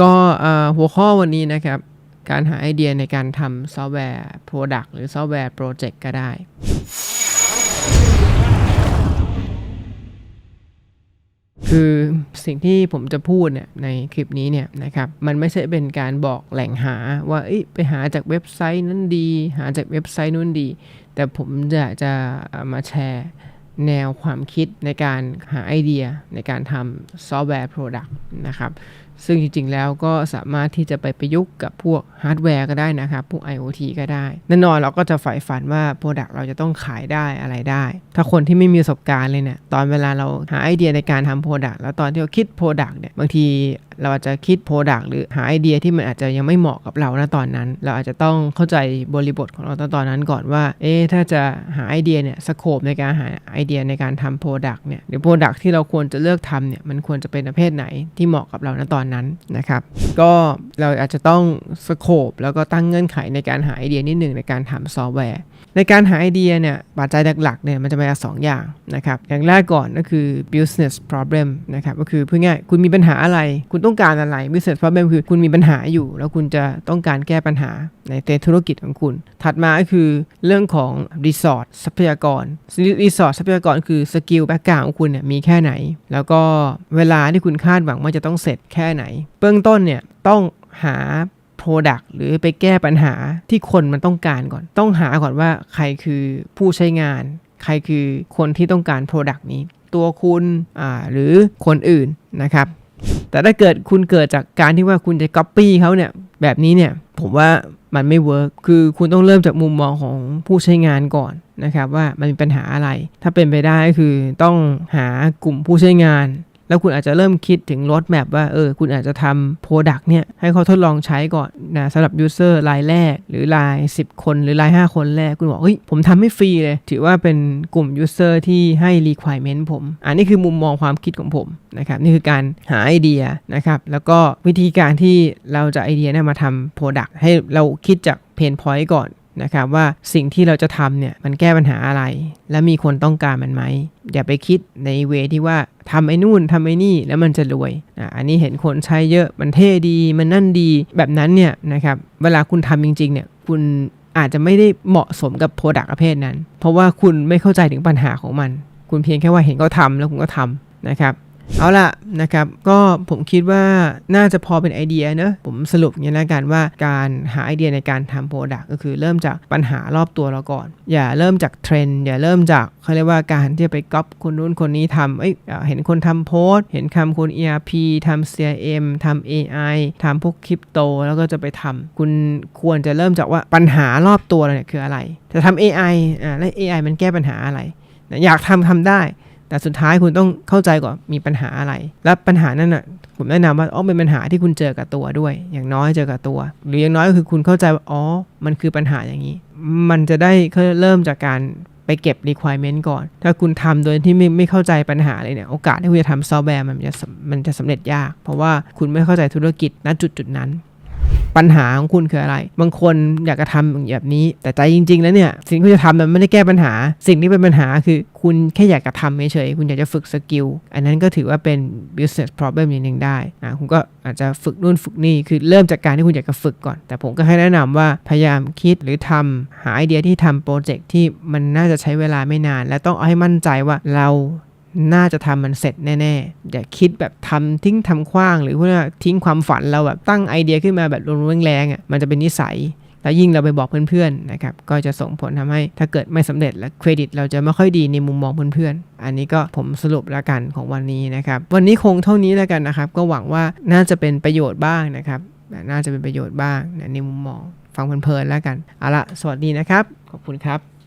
ก็หัวข้อวันนี้นะครับ การหาไอเดียในการทำซอฟต์แวร์ Product หรือซอฟต์แวร์โปรเจกต์ก็ได้ คือสิ่งที่ผมจะพูดเนี่ยในคลิปนี้เนี่ยนะครับ มันไม่ใช่เป็นการบอกแหล่งหาว่าไปหาจากเว็บไซต์นั้นดี หาจากเว็บไซต์นู้นดี แต่ผมจะจะมาแชร์แนวความคิดในการหาไอเดียในการทำซอฟต์แวร์โปรดักต์นะครับ ซึ่งจริงๆ แล้วก็สามารถที่จะไปประยุกต์กับพวกฮาร์ดแวร์ก็ได้นะครับ พวก IoT ก็ได้ แน่นอนเราก็จะใฝ่ฝันว่าโปรดักต์เราจะต้องขายได้อะไรได้ ถ้าคนที่ไม่มีประสบการณ์เลยเนี่ยตอนเวลาเราหาไอเดียในการทำโปรดักต์แล้วตอนที่เราคิดโปรดักต์เนี่ยบางทีเราอาจจะคิดโปรดักต์หรือหาไอเดียที่มันอาจจะยังไม่เหมาะกับเราณตอนนั้น เราอาจจะต้องเข้าใจบริบทของเราตอนตอนนั้นก่อนว่า เอ๊ถ้าจะหาไอเดียเนี่ยสโคปในการหาไอเดียในการทำโปรดักต์เนี่ยหรือโปรดักต์ที่เราควรจะเลือกทำเนี่ยมันควรจะเป็นประเภทไหนที่เหมาะกับเราณตอนนั้นนะครับ ก็เราอาจจะต้องสโคปแล้วก็ตั้งเงื่อนไขในการหาไอเดียนิดหนึ่งในการทำซอฟต์แวร์ ในการหาไอเดียเนี่ยปัจจัยหลักๆเนี่ยมันจะมาจากสองอย่างนะครับ อย่างแรกก่อนก็คือ business problem นะครับก็คือเพูดง่ายคุณมีปัญหาอะไร คุณต้องการอะไร business problem คือคุณมีปัญหาอยู่ แล้วคุณจะต้องการแก้ปัญหาในธุรกิจของคุณ ถัดมาก็คือเรื่องของ resource ทรัพยากร resource ทรัพยากรคือสกิลแบ็กกราวของคุณเนี่ยมีแค่ไหน แล้วก็เวลาที่คุณคาดหวังว่าจะต้องเสร็จแค่ไหนเบื้องต้นเนี่ยต้องหา Product หรือไปแก้ปัญหาที่คนมันต้องการก่อน ต้องหาก่อนว่าใครคือผู้ใช้งาน ใครคือคนที่ต้องการ Product นี้ ตัวคุณหรือคนอื่นนะครับ แต่ถ้าเกิดคุณเกิดจากการที่ว่าคุณจะ Copy เขาเนี่ยแบบนี้เนี่ยผมว่ามันไม่เวิร์กคือคุณต้องเริ่มจากมุมมองของผู้ใช้งานก่อนนะครับว่ามันมีปัญหาอะไร ถ้าเป็นไปได้ก็คือต้องหากลุ่มผู้ใช้งาน แล้วคุณอาจจะเริ่มคิดถึงรถแมพว่าเออคุณอาจจะทำโปรดักต์เนี่ยให้เขาทดลองใช้ก่อนนะสำหรับยูเซอร์รายแรก หรือราย 10 คนหรือราย 5 คนแรก คุณบอกเฮ้ยผมทำให้ฟรีเลย ถือว่าเป็นกลุ่มยูเซอร์ที่ให้ requirement ผม อันนี้คือมุมมองความคิดของผมนะครับนี่คือการหาไอเดียนะครับแล้วก็วิธีการที่เราจะไอเดียเนี่ยมาทำโปรดักต์ให้เราคิดจากเพนพอยต์ก่อน นะครับว่าสิ่งที่เราจะทำเนี่ยมันแก้ปัญหาอะไร และมีคนต้องการมันไหม อย่าไปคิดในเวที่ว่าทำไอ้นู่นทำไอ้นี่แล้วมันจะรวยอะอันนี้เห็นคนใช้เยอะมันเท่ดีมันนั่นดีแบบนั้นเนี่ยนะครับเวลาคุณทำจริงๆเนี่ยคุณอาจจะไม่ได้เหมาะสมกับโปรดักต์ประเภทนั้น เพราะว่าคุณไม่เข้าใจถึงปัญหาของมัน คุณเพียงแค่ว่าเห็นเขาทาแล้วคุณก็ทำนะครับ เอาละนะครับก็ผมคิดว่าน่าจะพอเป็นไอเดียเนอะผมสรุปอย่างนี้แล้วกันว่าการหาไอเดียในการทำโปรดักก็คือเริ่มจากปัญหารอบตัวเราก่อน อย่าเริ่มจากเทรนด์อย่าเริ่มจากเขาเรียกว่าการที่จะไปก๊อปคนนู้นคนนี้ทำเอ้ยเห็นคนทำโพสเห็นคำคน ERP ทำ CRM ทำ AI ทำพวกคริปโตแล้วก็จะไปทำคุณควรจะเริ่มจากว่าปัญหารอบตัวเราเนี่ยคืออะไร จะทำ AI อ่าแล้ว AI มันแก้ปัญหาอะไร อยากทำทำได้ แต่สุดท้ายคุณต้องเข้าใจก่อนมีปัญหาอะไร และปัญหานั้นน่ะผมแนะนำว่าอ๋อเป็นปัญหาที่คุณเจอกับตัวด้วย อย่างน้อยเจอกับตัว หรืออย่างน้อยก็คือคุณเข้าใจว่าอ๋อมันคือปัญหาอย่างนี้ มันจะได้เริ่มจากการไปเก็บ requirement ก่อน ถ้าคุณทำโดยที่ไม่ไม่เข้าใจปัญหาเลยเนี่ย โอกาสที่คุณจะทำซอฟต์แวร์มันจะมันจะสำเร็จยาก เพราะว่าคุณไม่เข้าใจธุรกิจณจุดจุดนั้น ปัญหาของคุณคืออะไร บางคนอยากจะทำแบบนี้ แต่ใจจริง ๆ แล้วเนี่ย สิ่งที่จะทำมันไม่ได้แก้ปัญหา สิ่งที่เป็นปัญหาคือคุณแค่อยากจะทำเฉยๆคุณอยากจะฝึกสกิลอันนั้นก็ถือว่าเป็น business problem อย่างหนึ่งได้นะคุณก็อาจจะฝึกนู่นฝึกนี่คือเริ่มจากการที่คุณอยากจะฝึกก่อน แต่ผมก็ให้แนะนำว่าพยายามคิดหรือทำหาไอเดียที่ทำโปรเจกต์ที่มันน่าจะใช้เวลาไม่นาน และต้องเอาให้มั่นใจว่าเรา น่าจะทำมันเสร็จแน่ๆ อย่าคิดแบบทำทิ้งทำคว้าง หรือว่าทิ้งความฝันเราแบบตั้งไอเดียขึ้นมาแบบรุนแรงๆอะมันจะเป็นนิสัย แล้วยิ่งเราไปบอกเพื่อนๆนะครับก็จะส่งผลทำให้ถ้าเกิดไม่สำเร็จและเครดิตเราจะไม่ค่อยดีในมุมมองเพื่อนๆ อันนี้ก็ผมสรุปแล้วกันของวันนี้นะครับวันนี้คงเท่านี้แล้วกันนะครับ ก็หวังว่าน่าจะเป็นประโยชน์บ้างนะครับน่าจะเป็นประโยชน์บ้างในมุมมองฟังเพลินๆแล้วกันเอาละสวัสดีนะครับ ขอบคุณครับ